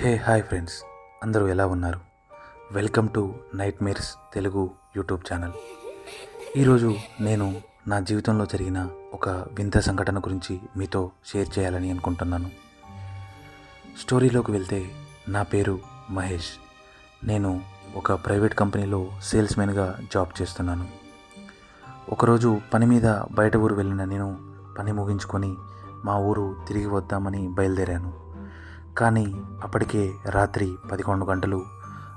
Hey hi friends. అందరూ ఎలా ఉన్నారు? Welcome to nightmares Telugu YouTube channel. ఈరోజు నేను నా జీవితంలో జరిగిన ఒక వింత సంఘటన గురించి మీతో షేర్ చేయాలని అనుకుంటున్నాను. స్టోరీలోకి వెళ్తే నా పేరు మహేష్. నేను ఒక ప్రైవేట్ కంపెనీలో సేల్స్మెన్గా జాబ్ చేస్తున్నాను. ఒకరోజు పని మీద బయట ఊరు వెళ్ళిన నేను పని ముగించుకొని మా ఊరు తిరిగి వద్దామని బయలుదేరాను. కానీ అప్పటికే రాత్రి పదకొండు గంటలు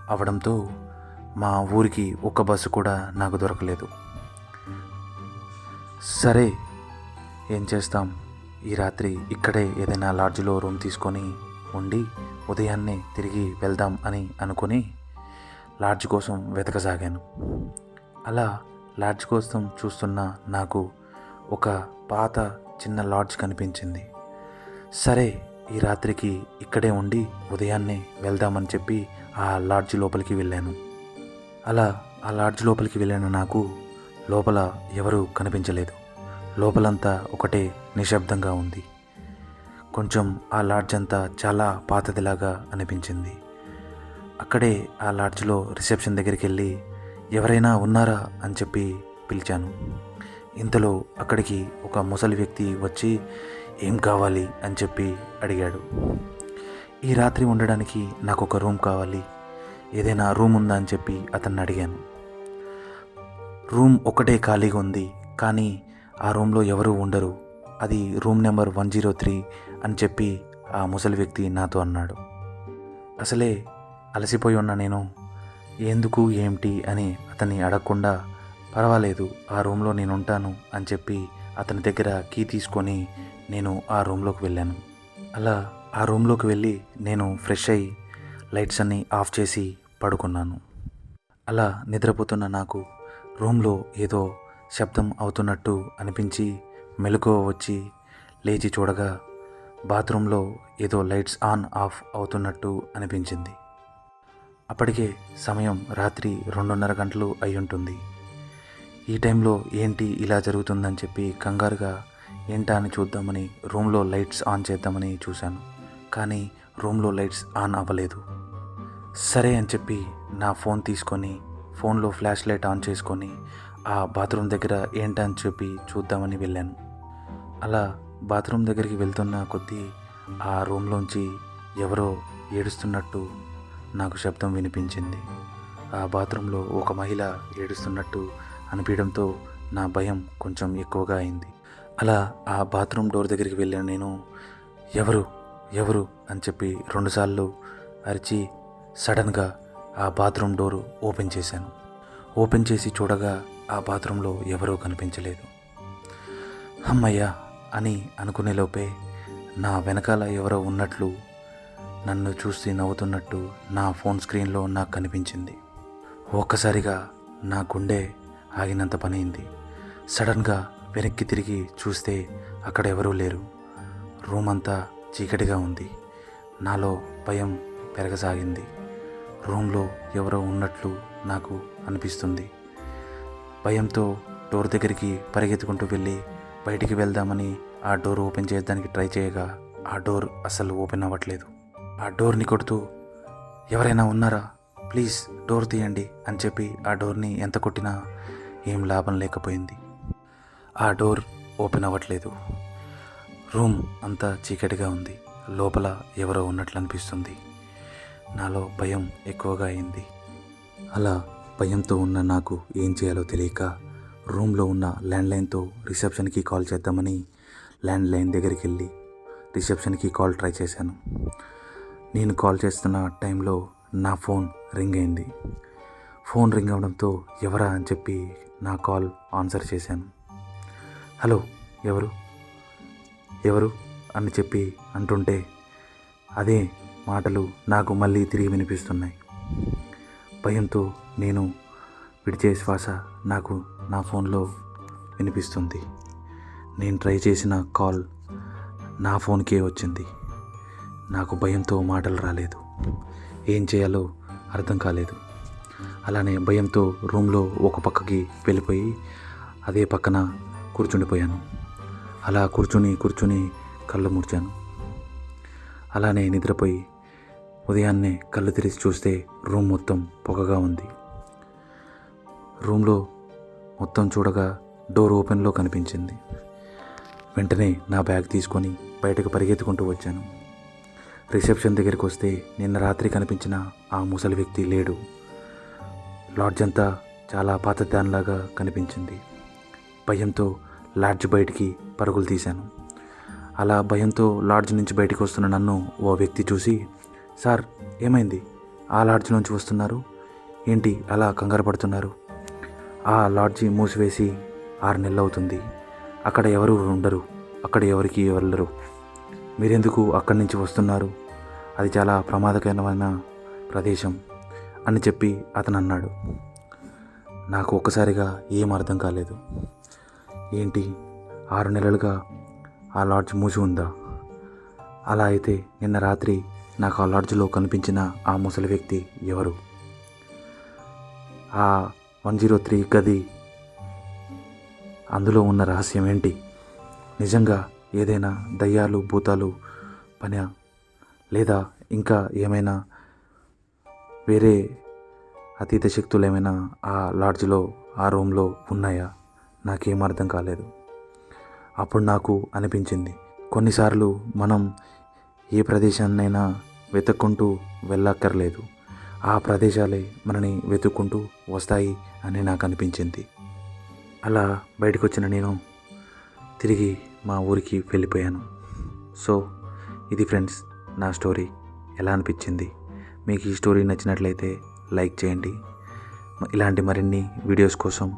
అవడంతో మా ఊరికి ఒక్క బస్సు కూడా నాకు దొరకలేదు. సరే ఏం చేస్తాం? ఈ రాత్రి ఇక్కడే ఏదైనా లాడ్జ్లో రూమ్ తీసుకొని ఉండి ఉదయాన్నే తిరిగి వెళ్దాం అని అనుకుని లాడ్జ్ కోసం వెతకసాగాను. అలా లాడ్జ్ కోసం చూస్తున్న నాకు ఒక పాత చిన్న లాడ్జ్ కనిపించింది. సరే ఈ రాత్రికి ఇక్కడే ఉండి ఉదయాన్నే వెళ్దామని చెప్పి ఆ లాడ్జ్ లోపలికి వెళ్ళాను. అలా ఆ లాడ్జ్ లోపలికి వెళ్ళిన నాకు లోపల ఎవరూ కనిపించలేదు. లోపలంతా ఒకటే నిశ్శబ్దంగా ఉంది. కొంచెం ఆ లాడ్జ్ అంతా చాలా పాతదిలాగా అనిపించింది. అక్కడే ఆ లాడ్జ్లో రిసెప్షన్ దగ్గరికి వెళ్ళి ఎవరైనా ఉన్నారా? అని చెప్పి పిలిచాను. ఇంతలో అక్కడికి ఒక ముసలి వ్యక్తి వచ్చి ఏం కావాలి? అని చెప్పి అడిగాడు. ఈ రాత్రి ఉండడానికి నాకు ఒక రూమ్ కావాలి. ఏదైనా రూమ్ ఉందా? అని చెప్పి అతన్ని అడిగాను. రూమ్ ఒకటే ఖాళీగా ఉంది కానీ ఆ రూమ్లో ఎవరూ ఉండరు. అది room number one zero three అని చెప్పి ఆ ముసలి వ్యక్తి నాతో అన్నాడు. అసలే అలసిపోయి ఉన్న నేను. ఎందుకు ఏమిటి? అని అతన్ని అడగకుండా పర్వాలేదు ఆ రూమ్లో నేను ఉంటాను అని చెప్పి అతని దగ్గర కీ తీసుకొని నేను ఆ రూమ్లోకి వెళ్ళాను. అలా ఆ రూమ్లోకి వెళ్ళి నేను ఫ్రెష్ అయ్యి లైట్స్ అన్నీ ఆఫ్ చేసి పడుకున్నాను. అలా నిద్రపోతున్న నాకు రూమ్లో ఏదో శబ్దం అవుతున్నట్టు అనిపించి మెలకువ వచ్చి లేచి చూడగా బాత్రూంలో ఏదో లైట్స్ ఆన్ ఆఫ్ అవుతున్నట్టు అనిపించింది. అప్పటికే సమయం రాత్రి రెండున్నర గంటలు అయి ఉంటుంది ఈ టైంలో ఏంటి ఇలా జరుగుతుందని చెప్పి కంగారుగా ఏంటా అని చూద్దామని రూమ్లో లైట్స్ ఆన్ చేద్దామని చూశాను. కానీ రూమ్లో లైట్స్ ఆన్ అవ్వలేదు. సరే అని చెప్పి నా ఫోన్ తీసుకొని ఫోన్లో ఫ్లాష్ లైట్ ఆన్ చేసుకొని ఆ బాత్రూమ్ దగ్గర ఏంటా అని చెప్పి చూద్దామని వెళ్ళాను. అలా బాత్రూమ్ దగ్గరికి వెళ్తున్న కొద్దీ ఆ రూమ్లోంచి ఎవరో ఏడుస్తున్నట్టు నాకు శబ్దం వినిపించింది. ఆ బాత్రూంలో ఒక మహిళ ఏడుస్తున్నట్టు అనిపించడంతో నా భయం కొంచెం ఎక్కువగా అయింది. అలా ఆ బాత్రూమ్ డోర్ దగ్గరికి వెళ్ళిన నేను ఎవరు ఎవరు అని చెప్పి రెండుసార్లు అరిచి సడన్గా ఆ బాత్రూమ్ డోరు ఓపెన్ చేశాను. ఓపెన్ చేసి చూడగా ఆ బాత్రూంలో ఎవరూ కనిపించలేదు. అమ్మయ్యా అని అనుకునే లోపే నా వెనకాల ఎవరో ఉన్నట్లు నన్ను చూసి నవ్వుతున్నట్టు నా ఫోన్ స్క్రీన్లో నాకు కనిపించింది. ఒక్కసారిగా నా గుండె ఆగినంత పనైంది సడన్గా వెనక్కి తిరిగి చూస్తే అక్కడ ఎవరూ లేరు. రూమ్ అంతా చీకటిగా ఉంది. నాలో భయం పెరగసాగింది. రూమ్లో ఎవరో ఉన్నట్లు నాకు అనిపిస్తుంది. భయంతో డోర్ దగ్గరికి పరిగెత్తుకుంటూ వెళ్ళి బయటికి వెళ్దామని ఆ డోర్ ఓపెన్ చేయడానికి ట్రై చేయగా ఆ డోర్ అసలు ఓపెన్ అవ్వట్లేదు. ఆ డోర్ని కొడుతూ ఎవరైనా ఉన్నారా? ప్లీజ్ డోర్ తీయండి అని చెప్పి ఆ డోర్ని ఎంత కొట్టినా ఏం లాభం లేకపోయింది. ఆ డోర్ ఓపెన్ అవ్వట్లేదు. రూమ్ అంతా చీకటిగా ఉంది. లోపల ఎవరో ఉన్నట్లు అనిపిస్తుంది. నాలో భయం ఎక్కువగా అయింది. అలా భయంతో ఉన్న నాకు ఏం చేయాలో తెలియక రూమ్లో ఉన్న ల్యాండ్లైన్తో రిసెప్షన్కి కాల్ చేద్దామని ల్యాండ్లైన్ దగ్గరికి వెళ్ళి రిసెప్షన్కి కాల్ ట్రై చేశాను. నేను కాల్ చేస్తున్న టైంలో నా ఫోన్ రింగ్ అయింది. ఫోన్ రింగ్ అవడంతో ఎవరా అని చెప్పి నా కాల్ ఆన్సర్ చేశాను. హలో ఎవరు? ఎవరు? అని చెప్పి అంటుంటే అదే మాటలు నాకు మళ్ళీ తిరిగి వినిపిస్తున్నాయి. భయంతో నేను విడిచే శ్వాస నాకు నా ఫోన్లో వినిపిస్తుంది. నేను ట్రై చేసిన కాల్ నా ఫోన్కే వచ్చింది. నాకు భయంతో మాటలు రాలేదు. ఏం చేయాలో అర్థం కాలేదు. అలానే భయంతో రూమ్లో ఒక పక్కకి వెళ్ళిపోయి అదే పక్కన కూర్చుండిపోయాను. అలా కూర్చుని కూర్చుని కళ్ళు ముడిచాను అలానే నిద్రపోయి ఉదయాన్నే కళ్ళు తెరిచి చూస్తే రూమ్ మొత్తం పొగగా ఉంది. రూమ్లో మొత్తం చూడగా డోర్ ఓపెన్లో కనిపించింది. వెంటనే నా బ్యాగ్ తీసుకొని బయటకు పరిగెత్తుకుంటూ వచ్చాను. రిసెప్షన్ దగ్గరికి వస్తే నిన్న రాత్రి కనిపించిన ఆ ముసలి వ్యక్తి లేడు. లాడ్జ్ అంతా చాలా పాతదానిలాగా కనిపించింది. భయంతో లాడ్జ్ బయటికి పరుగులు తీశాను. అలా భయంతో లాడ్జ్ నుంచి బయటికి వస్తున్న నన్ను ఓ వ్యక్తి చూసి సార్ ఏమైంది? ఆ లాడ్జ్ నుంచి వస్తున్నారు? ఏంటి అలా కంగారు పడుతున్నారు? ఆ లాడ్జి మూసివేసి ఆరు నెలలు అవుతుంది. అక్కడ ఎవరు ఉండరు. అక్కడ ఎవరికి వెళ్ళరు మీరెందుకు అక్కడి నుంచి వస్తున్నారు? అది చాలా ప్రమాదకరమైన ప్రదేశం అని చెప్పి అతను అన్నాడు. నాకు ఒక్కసారిగా ఏం అర్థం కాలేదు. ఏంటి? ఆరు నెలలుగా ఆ లాడ్జ్ మూసి ఉందా? అలా అయితే నిన్న రాత్రి నాకు ఆ లాడ్జ్లో కనిపించిన ఆ ముసలి వ్యక్తి ఎవరు? ఆ వన్ జీరో త్రీ గది అందులో ఉన్న రహస్యం ఏంటి? నిజంగా ఏదైనా దయ్యాలు భూతాలు పని లేదా ఇంకా ఏమైనా వేరే అతీత శక్తులు ఏమైనా ఆ లాడ్జ్లో ఆ రూమ్లో ఉన్నాయా? నాకేం అర్థం కాలేదు. అప్పుడు నాకు అనిపించింది. కొన్నిసార్లు మనం ఏ ప్రదేశాన్నైనా వెతుక్కుంటూ వెళ్ళక్కర్లేదు. ఆ ప్రదేశాలే మనని వెతుక్కుంటూ వస్తాయి అని నాకు అనిపించింది. అలా బయటకు వచ్చిన నేను తిరిగి మా ఊరికి వెళ్ళిపోయాను. సో ఇది ఫ్రెండ్స్ నా స్టోరీ. ఎలా అనిపించింది? మీకు ఈ స్టోరీ నచ్చినట్లయితే లైక్ చేయండి. ఇలాంటి మరిన్ని వీడియోస్ కోసం